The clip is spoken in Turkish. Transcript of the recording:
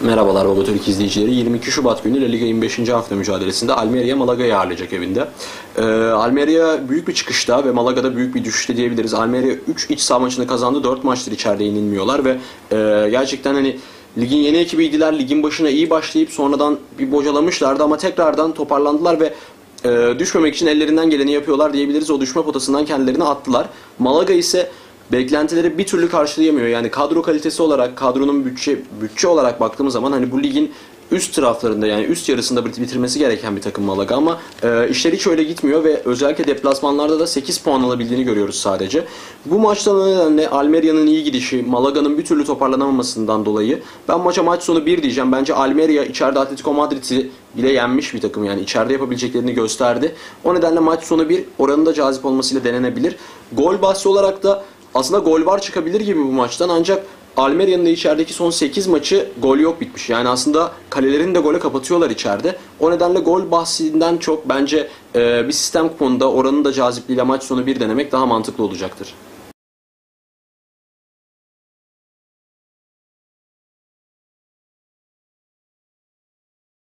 Merhabalar Baba Türk izleyicileri. 22 Şubat günü La Liga 25. hafta mücadelesinde Almeria Malaga'yı ağırlayacak evinde. Ee, Almeria büyük bir çıkışta ve Malaga'da büyük bir düşüşte diyebiliriz. Almeria 3 iç saha maçını kazandı. 4 maçtır içeride yenilmiyorlar ve e, gerçekten hani ligin yeni ekibiydiler. Ligin başına iyi başlayıp sonradan bir bocalamışlardı ama tekrardan toparlandılar ve e, düşmemek için ellerinden geleni yapıyorlar diyebiliriz. O düşme potasından kendilerini attılar. Malaga ise beklentileri bir türlü karşılayamıyor. Yani kadro kalitesi olarak, kadronun bütçe bütçe olarak baktığımız zaman hani bu ligin üst taraflarında yani üst yarısında bit- bitirmesi gereken bir takım Malaga ama e, işler hiç öyle gitmiyor ve özellikle deplasmanlarda da 8 puan alabildiğini görüyoruz sadece. Bu maçtan nedenle Almeria'nın iyi gidişi, Malaga'nın bir türlü toparlanamamasından dolayı ben maça maç sonu 1 diyeceğim. Bence Almeria içeride Atletico Madrid'i bile yenmiş bir takım yani içeride yapabileceklerini gösterdi. O nedenle maç sonu 1 oranın da cazip olmasıyla denenebilir. Gol bahsi olarak da aslında gol var çıkabilir gibi bu maçtan ancak Almeria'nın da içerideki son 8 maçı gol yok bitmiş. Yani aslında kalelerini de gole kapatıyorlar içeride. O nedenle gol bahsinden çok bence e, bir sistem kuponunda oranın da cazipliğiyle maç sonu bir denemek daha mantıklı olacaktır.